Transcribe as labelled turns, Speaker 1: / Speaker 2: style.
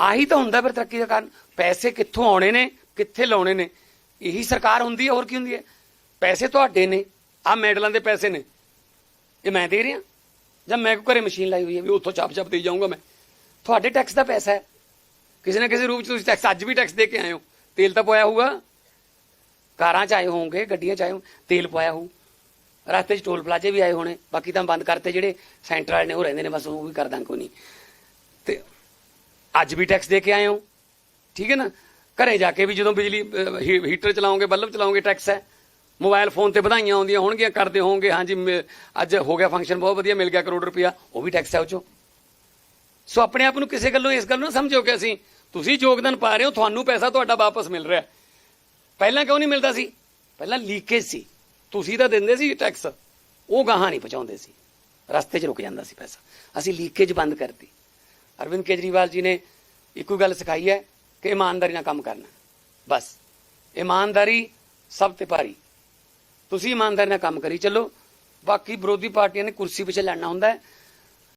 Speaker 1: ਆਹੀ ਤਾਂ ਹੁੰਦਾ ਫਿਰ ਤਰੱਕੀ ਦਾ ਕਾਰਨ। ਪੈਸੇ ਕਿੱਥੋਂ ਆਉਣੇ ਨੇ, ਕਿੱਥੇ ਲਾਉਣੇ ਨੇ? ਇਹੀ ਸਰਕਾਰ ਹੁੰਦੀ ਹੈ, ਹੋਰ ਕੀ ਹੁੰਦੀ ਹੈ? ਪੈਸੇ ਤੁਹਾਡੇ ਨੇ ਆ ਮੈਡਲਾਂ ਦੇ ਪੈਸੇ ਨੇ। ਇਹ ਮੈਂ ਦੇ ਰਿਹਾ। ਜਾਂ ਮੈਂ ਕੋ ਘਰੇ ਮਸ਼ੀਨ ਲਾਈ ਹੋਈ ਹੈ ਵੀ ਉੱਥੋਂ ਚਾਪ ਚਾਪ ਦੇ ਜਾਊਂਗਾ ਮੈਂ। ਤੁਹਾਡੇ ਟੈਕਸ ਦਾ ਪੈਸਾ ਹੈ। ਕਿਸੇ ਨਾ ਕਿਸੇ ਰੂਪ ਚ ਤੁਸੀਂ ਟੈਕਸ ਅੱਜ ਵੀ ਟੈਕਸ ਦੇ ਕੇ ਆਏ ਹੋ। ਤੇਲ ਤਾਂ ਪਵਾਇਆ ਹੋਊਗਾ। ਕਾਰਾਂ ਚ ਆਏ ਹੋਵੋਗੇ, ਗੱਡੀਆਂ ਚ ਆਏ ਹੋ, ਤੇਲ ਪਵਾਇਆ ਹੋਊ। ਰਸਤੇ 'ਚ ਟੋਲ ਪਲਾਜ਼ੇ ਵੀ ਆਏ ਹੋਣੇ। ਬਾਕੀ ਤਾਂ ਬੰਦ ਕਰਤੇ ਜਿਹੜੇ ਸੈਂਟਰ ਵਾਲੇ ਨੇ, ਉਹ ਰਹਿੰਦੇ ਨੇ, ਬਸ ਉਹ ਵੀ ਕਰ ਦਾਂਗੇ ਕੋਈ ਨਹੀਂ। ਤੇ ਅੱਜ ਵੀ ਟੈਕਸ ਦੇ ਕੇ ਆਏ ਹੋ। ਠੀਕ ਹੈ ਨਾ? ਘਰੇ ਜਾ ਕੇ ਵੀ ਜਦੋਂ ਬਿਜਲੀ ਹੀਟਰ ਚਲਾਉਂਗੇ ਬੱਲਬ ਚਲਾਉਂਗੇ ਟੈਕਸ ਹੈ। ਮੋਬਾਈਲ ਫੋਨ ਤੇ ਵਧਾਈਆਂ ਆਉਂਦੀਆਂ ਹੋਣਗੀਆਂ, ਕਰਦੇ ਹੋਵੋਗੇ। ਹਾਂਜੀ, ਮ- ਅੱਜ ਹੋ ਗਿਆ ਫੰਕਸ਼ਨ ਬਹੁਤ ਵਧੀਆ, ਮਿਲ ਗਿਆ ਕਰੋੜ ਰੁਪਇਆ। ਉਹ ਵੀ ਟੈਕਸ ਹੈ ਉਹ ਚੋਂ। ਸੋ ਆਪਣੇ ਆਪ ਨੂੰ ਕਿਸੇ ਗੱਲੋਂ ਇਸ ਗੱਲ ਨੂੰ ਨਾ ਸਮਝੋ ਕਿ ਅਸੀਂ, ਤੁਸੀਂ ਯੋਗਦਾਨ ਪਾ ਰਹੇ ਹੋ, ਤੁਹਾਨੂੰ ਪੈਸਾ ਤੁਹਾਡਾ ਵਾਪਸ ਮਿਲ ਰਿਹਾ। ਪਹਿਲਾਂ ਕਿਉਂ ਨਹੀਂ ਮਿਲਦਾ ਸੀ? ਪਹਿਲਾਂ ਲੀਕੇਜ ਸੀ। ਤੁਸੀਂ ਤਾਂ ਦਿੰਦੇ ਸੀ ਟੈਕਸ ਉਹ ਗਾਹਾਂ ਨਹੀਂ ਪਹੁੰਚਾਉਂਦੇ ਸੀ। ਰਸਤੇ 'ਚ ਰੁਕ ਜਾਂਦਾ ਸੀ ਪੈਸਾ। ਅਸੀਂ ਲੀਕੇਜ ਬੰਦ ਕਰਤੀ। ਅਰਵਿੰਦ ਕੇਜਰੀਵਾਲ ਜੀ ਨੇ ਇੱਕੋ ਗੱਲ ਸਿਖਾਈ ਹੈ ਕਿ ਇਮਾਨਦਾਰੀ ਨਾਲ ਕੰਮ ਕਰਨਾ। ਬਸ। ਇਮਾਨਦਾਰੀ ਸਭ ਤੇ ਭਾਰੀ। ਤੁਸੀਂ ਇਮਾਨਦਾਰੀ ਨਾਲ ਕੰਮ ਕਰੀ ਚੱਲੋ। ਬਾਕੀ ਵਿਰੋਧੀ ਪਾਰਟੀਆਂ ਨੇ ਕੁਰਸੀ ਪਿੱਛੇ ਲੜਨਾ ਹੁੰਦਾ ਹੈ।